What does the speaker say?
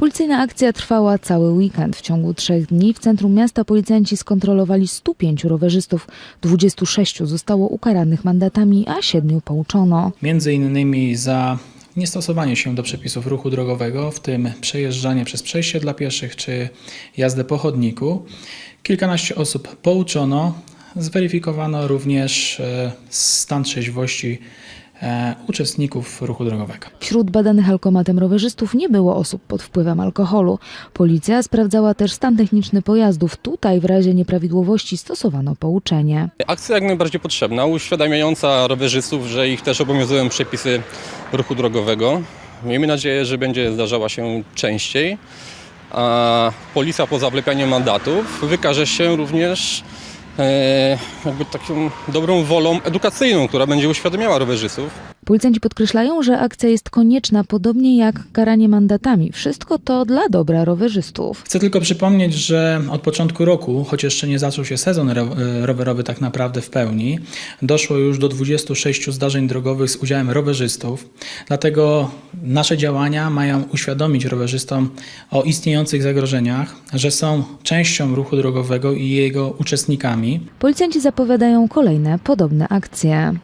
Policyjna akcja trwała cały weekend. W ciągu trzech dni w centrum miasta policjanci skontrolowali 105 rowerzystów. 26 zostało ukaranych mandatami, a 7 pouczono. Między innymi za niestosowanie się do przepisów ruchu drogowego, w tym przejeżdżanie przez przejście dla pieszych czy jazdę po chodniku. Kilkanaście osób pouczono. Zweryfikowano również e, stan trzeźwości uczestników ruchu drogowego. Wśród badanych alkomatem rowerzystów nie było osób pod wpływem alkoholu. Policja sprawdzała też stan techniczny pojazdów. Tutaj w razie nieprawidłowości stosowano pouczenie. Akcja jak najbardziej potrzebna, uświadamiająca rowerzystów, że ich też obowiązują przepisy ruchu drogowego. Miejmy nadzieję, że będzie zdarzała się częściej. A policja po zawlepianiu mandatów wykaże się również e, jakby taką dobrą wolą edukacyjną, która będzie uświadamiała rowerzystów. Policjanci podkreślają, że akcja jest konieczna, podobnie jak karanie mandatami. Wszystko to dla dobra rowerzystów. Chcę tylko przypomnieć, że od początku roku, choć jeszcze nie zaczął się sezon e, rowerowy tak naprawdę w pełni, doszło już do 26 zdarzeń drogowych z udziałem rowerzystów. Dlatego nasze działania mają uświadomić rowerzystom o istniejących zagrożeniach, że są częścią ruchu drogowego i jego uczestnikami. Policjanci zapowiadają kolejne podobne akcje.